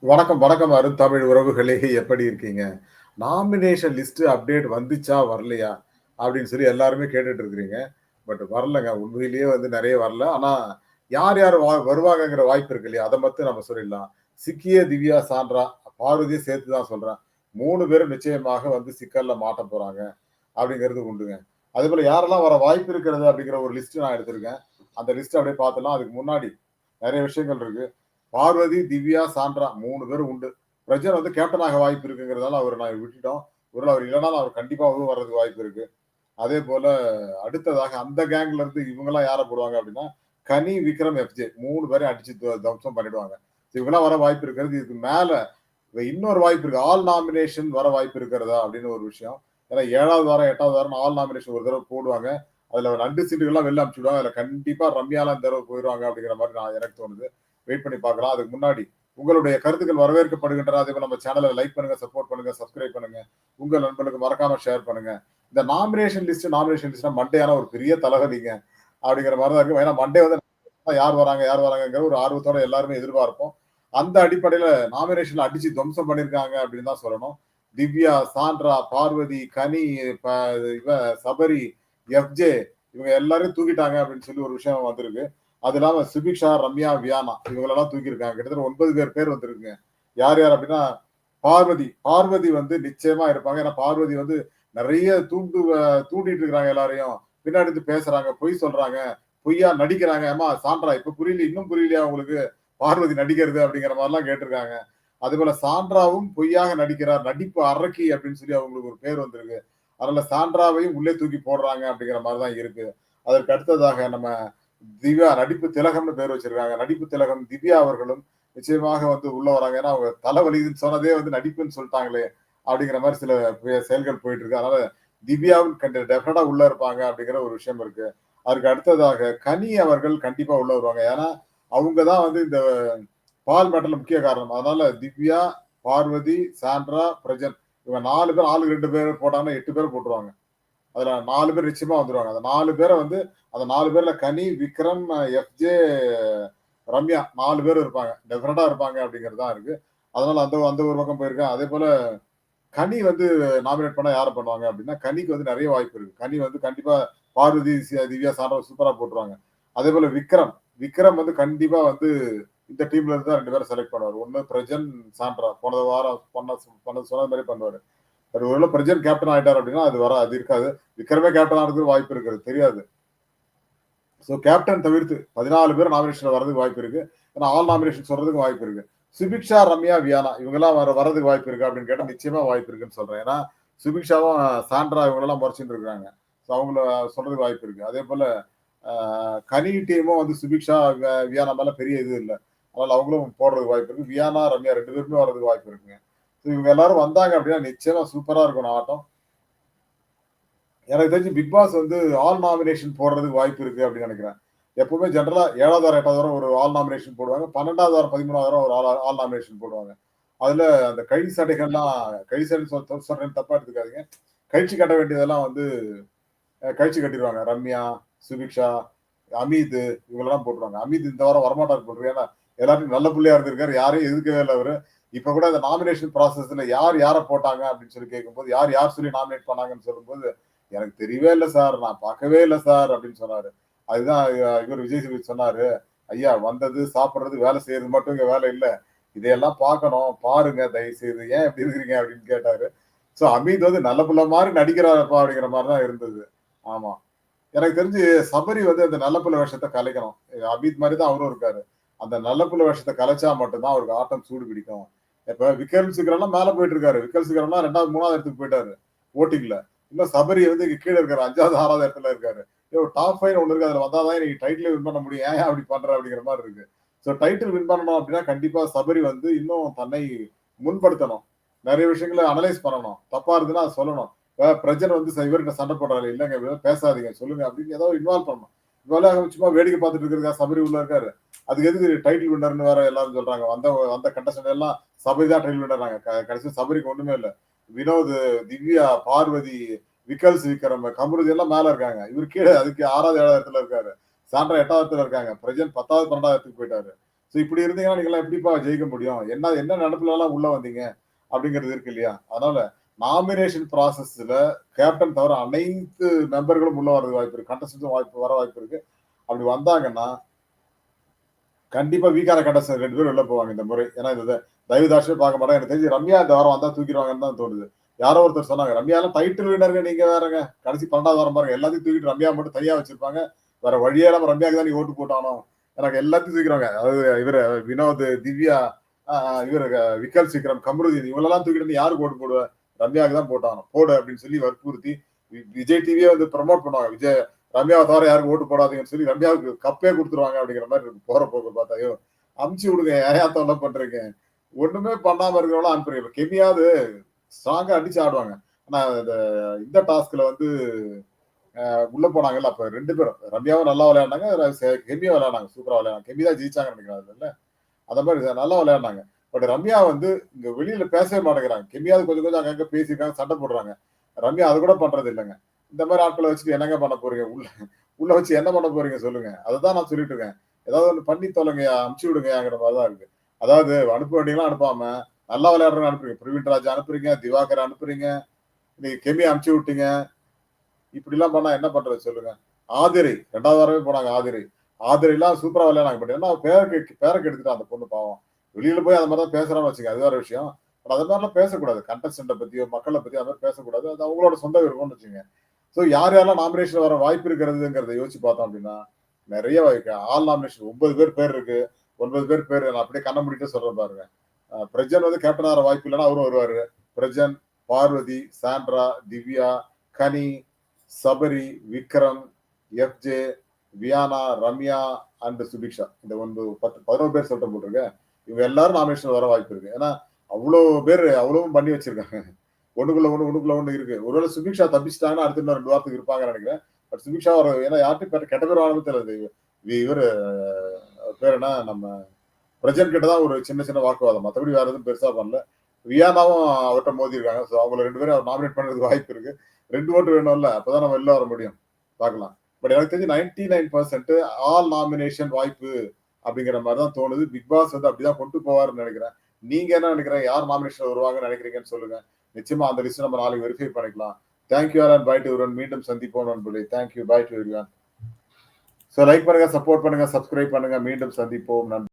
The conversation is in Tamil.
வணக்கம், வணக்கம் அருந்தமிழ் உறவுகளே! எப்படி இருக்கீங்க? நாமினேஷன் லிஸ்ட் அப்டேட் வந்துச்சா? வரலையா? அப்படின்னு சொல்லி எல்லாருமே கேட்டுட்டு இருக்கிறீங்க. பட் வரலங்க. உண்மையிலேயே வந்து நிறைய வரல. ஆனா, யார் யார் வா வருவாங்கங்கிற வாய்ப்பு இருக்கு இல்லையா? அதை மட்டும் நம்ம சொல்லிடலாம். சிக்கிய திவ்யா, சான்றா பார்வதியை சேர்த்து தான் சொல்றேன். மூணு பேரும் நிச்சயமாக வந்து சிக்கல்ல மாட்ட போறாங்க. அப்படிங்கிறது உண்டுங்க. அதேபோல யாரெல்லாம் வர வாய்ப்பு இருக்கிறது அப்படிங்கிற ஒரு லிஸ்ட் நான் எடுத்திருக்கேன். அந்த லிஸ்ட் அப்படியே பார்த்துலாம் அதுக்கு முன்னாடி நிறைய விஷயங்கள் இருக்கு. பார்வதி, திவ்யா, சாண்ட்ரா மூணு பேரும் உண்டு. பிரஜன் வந்து கேப்டனாக வாய்ப்பு இருக்குங்கிறதால அவர் நான் விட்டுட்டோம். ஒருவேளை அவர் இல்லைனாலும் அவர் கண்டிப்பாகவும் வர்றதுக்கு வாய்ப்பு இருக்கு. அதேபோல அடுத்ததாக அந்த கேங்ல இருந்து இவங்கெல்லாம் யாரை போடுவாங்க அப்படின்னா, கனி, விக்ரம், எஃப்ஜே மூணு பேரையும் அடிச்சு த தம்சம் பண்ணிடுவாங்க. இவங்கலாம் வர வாய்ப்பு இருக்கிறது. இதுக்கு மேல இன்னொரு வாய்ப்பு இருக்கு. ஆல் நாமினேஷன் வர வாய்ப்பு இருக்கிறதா அப்படின்னு ஒரு விஷயம். ஏன்னா ஏழாவது வாரம், எட்டாவது வாரம் ஆல் நாமினேஷன் ஒரு தடவை போடுவாங்க. அதுல நண்டு சீட்டுகள்லாம் வெளில அனுப்பிச்சு அதுல கண்டிப்பா ரம்யாலாம் இந்த தடவை போயிடுவாங்க அப்படிங்கிற மாதிரி நான் எனக்கு தோணுது. வெயிட் பண்ணி பார்க்கலாம். அதுக்கு முன்னாடி உங்களுடைய கருத்துக்கள் வரவேற்கப்படுகின்றன. அதே நம்ம சேனலை லைக் பண்ணுங்க, சப்போர்ட் பண்ணுங்க, சப்ஸ்கிரைப் பண்ணுங்க. உங்கள் நண்பர்களுக்கு மறக்காம ஷேர் பண்ணுங்க. இந்த நாமினேஷன் லிஸ்ட் நாமினேஷன் லிஸ்ட்னா மண்டேயான ஒரு பெரிய தலகதிங்க அப்படிங்கிற மாதிரி தான் இருக்கும் ஏன்னா மண்டே வந்து யார் வராங்க, யார் வராங்கங்கிற ஒரு ஆர்வத்தோட எல்லாருமே எதிர்பார்ப்போம். அந்த அடிப்படையில நாமினேஷன்ல அடிச்சு துவம்சம் பண்ணியிருக்காங்க அப்படின்னு தான் சொல்லணும். திவ்யா, சாண்ட்ரா, பார்வதி, கனி, இவ சபரி, எஃப்ஜே இவங்க எல்லாரையும் தூக்கிட்டாங்க அப்படின்னு சொல்லி ஒரு விஷயம் வந்திருக்கு. அது இல்லாம சுபிக்ஷா, ரம்யா, வியானா இவங்களெல்லாம் தூக்கியிருக்காங்க. கிட்டத்தட்ட ஒன்பது பேர் பேர் வந்திருக்குங்க. யார் யார் அப்படின்னா, பார்வதி பார்வதி வந்து நிச்சயமா இருப்பாங்க. ஏன்னா பார்வதி வந்து நிறைய தூண்டு தூண்டிட்டு இருக்கிறாங்க எல்லாரையும். பின்னாடி இருந்து பேசுறாங்க, பொய் சொல்றாங்க, பொய்யா நடிக்கிறாங்க. ஏமா சாண்ட்ரா இப்ப புரியல இன்னும் புரியலையா உங்களுக்கு? பார்வதி நடிக்கிறது அப்படிங்கிற மாதிரிலாம் கேட்டிருக்காங்க. அதேபோல சாண்ட்ராவும் பொய்யாக நடிக்கிறார். நடிப்பு அரக்கி அப்படின்னு சொல்லி அவங்களுக்கு ஒரு பேர் வந்திருக்கு. அதனால சாண்ட்ராவையும் உள்ளே தூக்கி போடுறாங்க அப்படிங்கிற மாதிரி தான் இருக்கு. அதற்கு அடுத்ததாக நம்ம திவ்யா நடிப்பு திலகம்னு பேர் வச்சிருக்காங்க. நடிப்பு திலகம் திவ்யா அவர்களும் நிச்சயமாக வந்து உள்ள வராங்க. ஏன்னா அவங்க தலைவலின்னு சொன்னதே வந்து நடிப்புன்னு சொல்லிட்டாங்களே அப்படிங்கிற மாதிரி சில செயல்கள் போயிட்டு இருக்கு. அதனால திவ்யாவும் கண்ட டெஃபினட்டா உள்ள இருப்பாங்க அப்படிங்கிற ஒரு விஷயம் இருக்கு. அதுக்கு அடுத்ததாக கனி அவர்கள் கண்டிப்பா உள்ள வருவாங்க. ஏன்னா, அவங்க தான் வந்து இந்த பால் மேட்டர்ல முக்கிய காரணம். அதனால திவ்யா, பார்வதி, சாண்ட்ரா, பிரஜன் இவங்க நாலு பேர் ஆளுக்கு ரெண்டு பேர் போட்டாங்கன்னா எட்டு பேர் போட்டுருவாங்க. அதுல நாலு பேர் நிச்சயமா வந்துருவாங்க. அந்த நாலு பேரை வந்து அந்த நாலு பேர்ல கனி, விக்ரம், எஃப்ஜே, ரம்யா நாலு பேர் இருப்பாங்க. டெஃபினட்டா இருப்பாங்க அப்படிங்கிறது தான் இருக்கு. அதனால அந்த அந்த ஒரு பக்கம் போயிருக்கேன். அதே போல கனி வந்து நாமினேட் பண்ணா யாரை பண்ணுவாங்க அப்படின்னா, கனிக்கு வந்து நிறைய வாய்ப்பு இருக்கு. கனி வந்து கண்டிப்பா பார்வதி, திவ்யா, சாண்ட்ரா சூப்பரா போட்டுருவாங்க. அதே போல விக்ரம் விக்ரம் வந்து கண்டிப்பா வந்து இந்த டீம்ல இருந்து தான் ரெண்டு பேரும் செலக்ட் பண்ணுவார் ஒன்னு பிரஜன், சாண்ட்ரா போன வாரம் பண்ண பண்ண சொன்னது மாதிரி பண்ணுவாரு. பட் ஒருவேளை பிரஜன் கேப்டன் ஆயிட்டார் அப்படின்னா அது வர அது இருக்காது. விக்ரமே கேப்டன் ஆனதுக்கு வாய்ப்பு இருக்கிறது. தெரியாது. ஸோ கேப்டன் தவிர்த்து 14 பேர் நாமினேஷன் வரதுக்கு வாய்ப்பு இருக்கு. ஏன்னா ஆல் நாமினேஷன் சொல்றதுக்கு வாய்ப்பு இருக்கு. சுபிக்ஷா, ரம்யா, வியானா இவங்கலாம் வர வரதுக்கு வாய்ப்பு இருக்கு அப்படின்னு கேட்டால் நிச்சயமா வாய்ப்பு இருக்குன்னு சொல்றேன். ஏன்னா சுபிக்ஷாவும், சாண்ட்ரா இவங்களலாம் முறைச்சிட்டு இருக்காங்க. சோ அவங்கள சொல்றதுக்கு வாய்ப்பு இருக்கு. அதே போல கனி டீமும் வந்து சுபிக்ஷா, வியானா மேல பெரிய இது இல்லை அதனால அவங்களும் போடுறதுக்கு வாய்ப்பு இருக்கு. வியானா, ரம்யா ரெண்டு பேருமே வர்றதுக்கு வாய்ப்பு இருக்குங்க. இவங்க எல்லாரும் வந்தாங்க அப்படின்னா நிச்சயமா சூப்பரா இருக்கும் ஆட்டம். எனக்கு தெரிஞ்சு பிக் பாஸ் வந்து ஆல் நாமினேஷன் போடுறதுக்கு வாய்ப்பு இருக்கு அப்படின்னு நினைக்கிறேன் எப்பவுமே ஜென்ரலா ஏழாவது வாரம், 8வது வாரம் ஒரு ஆல் நாமினேஷன் போடுவாங்க. 12வது வாரம், 13வது வாரம் ஒரு ஆல் ஆல் நாமினேஷன் போடுவாங்க. அதுல அந்த கை சட்டைகள்லாம் கை சட்டைன்னு சொல்றேன்னு தப்பா எடுத்துக்காதீங்க. கழிச்சு கட்ட வேண்டியதெல்லாம் வந்து கழிச்சு கட்டிடுவாங்க ரம்யா, சுபிக்ஷா, அமீத் இவங்களெல்லாம் போட்டுருவாங்க. அமீத் இந்த வாரம் வரமாட்டார் போட்டுருக்கு ஏன்னா எல்லாருக்கும் நல்ல பிள்ளையா இருந்திருக்காரு. யாரையும் எதுக்கவே இல்லை அவரு. இப்ப கூட அந்த நாமினேஷன் ப்ராசஸ்ல யார் யாரை போட்டாங்க அப்படின்னு சொல்லி கேட்கும்போது, யார் யார் சொல்லி நாமினேட் பண்ணாங்கன்னு சொல்லும்போது, எனக்கு தெரியவே இல்லை சார். நான் பார்க்கவே இல்லை சார் அப்படின்னு சொன்னாரு. அதுதான் இவர் விஜய் சேதுபதி சொன்னாரு. ஐயா வந்தது, சாப்பிட்றது வேலை செய்யறது மட்டும் இங்க வேலை இல்லை இதையெல்லாம் பார்க்கணும். பாருங்க தயவு செய்து. ஏன் இப்படி இருக்கிறீங்க அப்படின்னு கேட்டாரு. ஸோ அமீத் வந்து நல்ல புள்ள மாதிரி நடிக்கிறாருப்பா அப்படிங்கிற மாதிரி தான் இருந்தது. ஆமா. எனக்கு தெரிஞ்சு சபரி வந்து அந்த நல்ல புள்ள வேஷத்தை கலைக்கணும். அமீத் மாதிரி தான் அவரும் இருக்காரு. அந்த நல்ல புள்ள வேஷத்தை கலைச்சா மட்டும்தான் அவருக்கு ஆட்டம் சூடு பிடிக்கும். இப்ப விக்ரம் சிக்ரம்லாம் மேல போயிட்டு இருக்காரு. விக்ரம் சிக்ரம்லாம் 2வது, 3வது இடத்துக்கு போயிட்டாரு. ஓட்டிங்ல. இன்னும் சபரி வந்து இங்க கீழே இருக்காரு. 5வது, 6வது இடத்துல இருக்காரு. யோ டாப் ஃபைவ் ஒண்ணு இருக்கு. அதுல வந்தால் தான் நீங்க டைட்டிலே வின் பண்ண முடியும். ஏன் அப்படி பண்ற அப்படிங்கிற மாதிரி இருக்கு. சோ டைட்டில் வின் பண்ணணும் அப்படின்னா கண்டிப்பா சபரி வந்து இன்னும் தன்னை முன்படுத்தணும். நிறைய விஷயங்கள அனலைஸ் பண்ணணும். தப்பா இருந்ததுன்னா அதை சொல்லணும். பிரஜன் வந்து இவர்கிட்ட சண்டை போடுறாரு. இல்லைங்க பேசாதீங்க. சொல்லுங்க அப்படின்னு ஏதாவது இன்வால்வ் பண்ணணும். இவ்வளவு சும்மா வேடிக்கை பார்த்துட்டு இருக்கிறதா சபரி உள்ள இருக்காரு. அதுக்கு எதுக்கு டைட்டில் வின்னர்னு வேற எல்லாரும் சொல்றாங்க. வந்த வந்த கண்டஸ்டன் எல்லாம் சபரி தான் டைட்டில் வின்னர்றாங்க. க சபரிக்கு ஒண்ணுமே இல்லை வினோத், திவ்யா, பார்வதி, விக்கல்ஸ் விக்ரம், கமருதி எல்லாம் மேல இருக்காங்க. இவர் கீழே அதுக்கு 6வது, 7வது இடத்துல இருக்காரு. சாண்டா எட்டாவது இடத்துல இருக்காங்க. பிரஜன் 10வது, 12வது இடத்துக்கு போயிட்டாரு. ஸோ இப்படி இருந்தீங்கன்னா நீங்களாம் எப்படிப்பா ஜெயிக்க முடியும் என்ன என்ன நினப்புலலாம் உள்ள வந்தீங்க அப்படிங்கிறது இருக்கு இல்லையா அதனால நாமினேஷன் ப்ராசஸ்ல கேப்டன் தவிர அனைத்து மெம்பர்களும் உள்ள வரது வாய்ப்பு இருக்கு. கண்டஸ்டன்ஸும் வாய்ப்பு வர வாய்ப்பு இருக்கு. அப்படி வந்தாங்கன்னா கண்டிப்பா வீக்கான கண்டஸ்டன் ரெண்டு பேரும் உள்ள போவாங்க இந்த முறை. ஏன்னா இந்த தயவுதாட்சியே பார்க்க மாட்டாங்க. எனக்கு தெரிஞ்சு ரம்யா இந்த வாரம் வந்தா தூக்கிடுவாங்கன்னு தான் தோணுது. யாரோ ஒருத்தர் சொன்னாங்க ரம்யாலாம் டைட்டில் வினருங்க நீங்க வேறங்க. கடைசி பன்னெண்டாவது வாரம் பாருங்க எல்லாத்தையும் தூக்கிட்டு ரம்யா மட்டும் தனியா வச்சிருப்பாங்க. வேற வழியே இல்லாம ரம்யாக்கு தான் நீ ஓட்டு போட்டானோ? எனக்கு எல்லாத்தையும் தூக்கிடுவாங்க. அதாவது இவர் வினோத் திவ்யா இவர் விக்கல் சீக்கிரம் கமருதீன் இவங்களெல்லாம் தூக்கிட்டு நீ யாருக்கு ஓட்டு போடுவேன் ரம்யாவுக்கு தான் போட்டானோ போடு அப்படின்னு சொல்லி வற்புறுத்தி விஜய் டிவியே வந்து ப்ரமோட் பண்ணுவாங்க. விஜய் ரம்யாவை தவிர யாருக்கும் ஓட்டு போடாதீங்கன்னு சொல்லி ரம்யாவுக்கு கப்பே கொடுத்துருவாங்க அப்படிங்கிற மாதிரி போற போக்கு பார்த்தாயோ அமுச்சு விடுங்க ஏன் தொல்லை பண்றீங்க? ஒண்ணுமே பண்ணாம இருக்கிறவங்களும் அனுப்புறீங்க கெமியாவது ஸ்ட்ராங்கா அடிச்சு ஆடுவாங்க. ஆனா இந்த இந்த டாஸ்க்ல வந்து உள்ள போனாங்கல்ல அப்ப ரெண்டு பேரும். ரம்யாவும் நல்லா விளையாடினாங்க கெமியும் விளையாடினாங்க சூப்பரா விளையாடாங்க கெமி தான் ஜெயிச்சாங்க நினைக்கிறாங்க இல்ல அந்த மாதிரி நல்லா விளையாடினாங்க பட் ரம்யா வந்து இங்க வெளியில பேசவே மாட்டேங்கிறாங்க. கெமியாவது கொஞ்சம் கொஞ்சம் அங்கங்க பேசியிருக்காங்க சண்டை போடுறாங்க. ரம்யா அது கூட பண்றது இல்லைங்க. இந்த மாதிரி ஆட்களை வச்சுட்டு என்னங்க பண்ண போறீங்க? உள்ள உள்ள வச்சு என்ன பண்ண போறீங்க சொல்லுங்க. அதை நான் சொல்லிட்டு இருக்கேன். ஏதாவது ஒன்று பண்ணி தொலைங்க அமுச்சு விடுங்கங்கிற மாதிரி தான் இருக்கு. அதாவது அனுப்ப வேண்டியெல்லாம் அனுப்பாம நல்லா விளையாடுறவங்க அனுப்புறீங்க பிரவீன் ராஜ் அனுப்புறீங்க திவாகர் அனுப்புறீங்க நீங்க கெமி அனுப்பிச்சு விட்டீங்க. இப்படிலாம் பண்ணா என்ன பண்றது சொல்லுங்க. ஆதிரை ரெண்டாவது வாரமே போனாங்க ஆதிரை. ஆதிரை எல்லாம் சூப்பரா விளையாடாங்க பட் ஏன்னா பேருக்கு பேரக்கு எடுத்துட்டான் அந்த பொண்ணு பாவம். வெளியில போய் அந்த மாதிரி தான் பேசுறான்னு வச்சுங்க அது வேற விஷயம். பட் அது மாதிரிலாம் பேசக்கூடாது. கண்டஸ்டன்ட்டை பத்தியோ மக்களை பத்தியோ அந்த மாதிரி பேசக்கூடாது. அது அவங்களோட சொந்த விருப்பம்னு வச்சுங்க ஸோ யார் யாரெல்லாம் நாமினேஷன் வர வாய்ப்பு இருக்கிறதுங்கிறத யோசிச்சு பார்த்தோம் அப்படின்னா நிறைய வாய்ப்பு ஆல் நாமினேஷன் ஒன்பது பேர் பேர் இருக்கு. ஒன்பது பேர் பேர் நான் அப்படியே கண்ண முடிட்டு சொல்றேன் பாருங்க. பிரஜன் வந்து கேப்டன் ஆகிற வாய்ப்பு இல்லைன்னா அவரும் வருவாரு. Prajan Parvati Sandra Divya Ghani Sabari Vikram FJ Viana Ramya and Subiksha இந்த ஒன்பது பத்து பதினோரு பேர் சொல்லிட்டு போட்டிருக்கேன். இவங்க எல்லாரும் நாமினேஷன் வர வாய்ப்பு இருக்கு. ஏன்னா அவ்வளோ பேர் அவ்வளவும் பண்ணி வச்சிருக்காங்க. ஒண்ணுக்குள்ள ஒண்ணு ஒண்ணுக்குள்ள ஒண்ணு இருக்கு. ஒருவேளை சுபிக்ஷா தப்பிச்சிட்டாங்கன்னா அடுத்த இன்னும் ரெண்டு வாரத்துக்கு இருப்பாங்கன்னு நினைக்கிறேன். பட் சுபிக்ஷா வர ஏன்னா யார்ட்டும் கெட்ட பேர் வாங்கணும் தெரியல. இவர் பேர் என்ன? நம்ம பிரஜன் கிட்ட தான் ஒரு சின்ன சின்ன வாக்குவாதம். மற்றபடி வேற எதுவும் பெருசா பண்ணல. ரியானாவும் அவர்கிட்ட மோதி இருக்காங்க ஸோ அவங்க ரெண்டு பேரும் அவர் நாமினேட் பண்ணுறதுக்கு வாய்ப்பு இருக்கு. ரெண்டு ஓட்டு வேணும்ல அப்பதான் நம்ம வெளில வர முடியும். பார்க்கலாம். பட் எனக்கு தெரிஞ்சு ninety nine percent all nomination வாய்ப்பு அப்படிங்கிற மாதிரி தான் தோணுது. பிக் பாஸ் வந்து அப்படிதான் கொண்டு போவாருன்னு நினைக்கிறேன். நீங்க என்ன நினைக்கிறேன் யார் நாமினேஷன் வருவாங்கன்னு நினைக்கிறீங்கன்னு சொல்லுங்க. நிச்சயமா அந்த லிஸ்ட் நம்ம நாளைக்கு வெரிஃபை பண்ணிக்கலாம். Thank you are and bye to மீண்டும் சந்திப்போம் நண்பர்களே. Thank you bye to so like பண்ணுங்க சப்போர்ட் பண்ணுங்க சப்ஸ்கிரைப் பண்ணுங்க. மீண்டும் சந்திப்போம் நன்றி